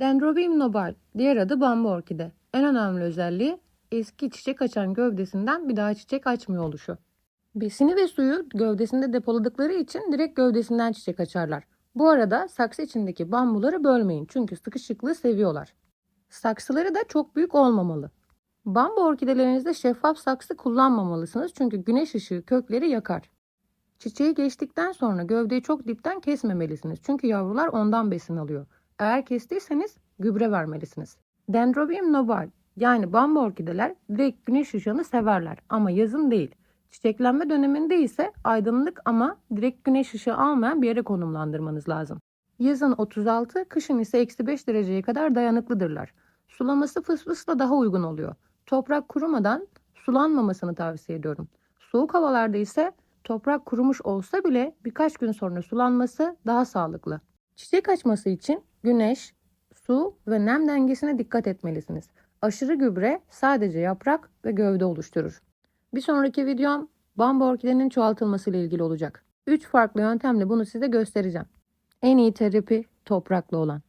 Dendrobium nobile, diğer adı bambu orkide. En önemli özelliği eski çiçek açan gövdesinden bir daha çiçek açmıyor oluşu. Besini ve suyu gövdesinde depoladıkları için direkt gövdesinden çiçek açarlar. Bu arada saksı içindeki bambuları bölmeyin çünkü sıkışıklığı seviyorlar. Saksıları da çok büyük olmamalı. Bambu orkidelerinizde şeffaf saksı kullanmamalısınız çünkü güneş ışığı kökleri yakar. Çiçeği geçtikten sonra gövdeyi çok dipten kesmemelisiniz çünkü yavrular ondan besin alıyor. Eğer kestiyseniz gübre vermelisiniz. Dendrobium nobile yani bambu orkideler direkt güneş ışığını severler ama yazın değil. Çiçeklenme döneminde ise aydınlık ama direkt güneş ışığı almayan bir yere konumlandırmanız lazım. Yazın 36, kışın ise eksi 5 dereceye kadar dayanıklıdırlar. Sulaması fısfısla daha uygun oluyor. Toprak kurumadan sulanmamasını tavsiye ediyorum. Soğuk havalarda ise toprak kurumuş olsa bile birkaç gün sonra sulanması daha sağlıklı. Çiçek açması için güneş, su ve nem dengesine dikkat etmelisiniz. Aşırı gübre sadece yaprak ve gövde oluşturur. Bir sonraki videom bambu orkidenin çoğaltılması ile ilgili olacak. 3 farklı yöntemle bunu size göstereceğim. En iyi terapi topraklı olan.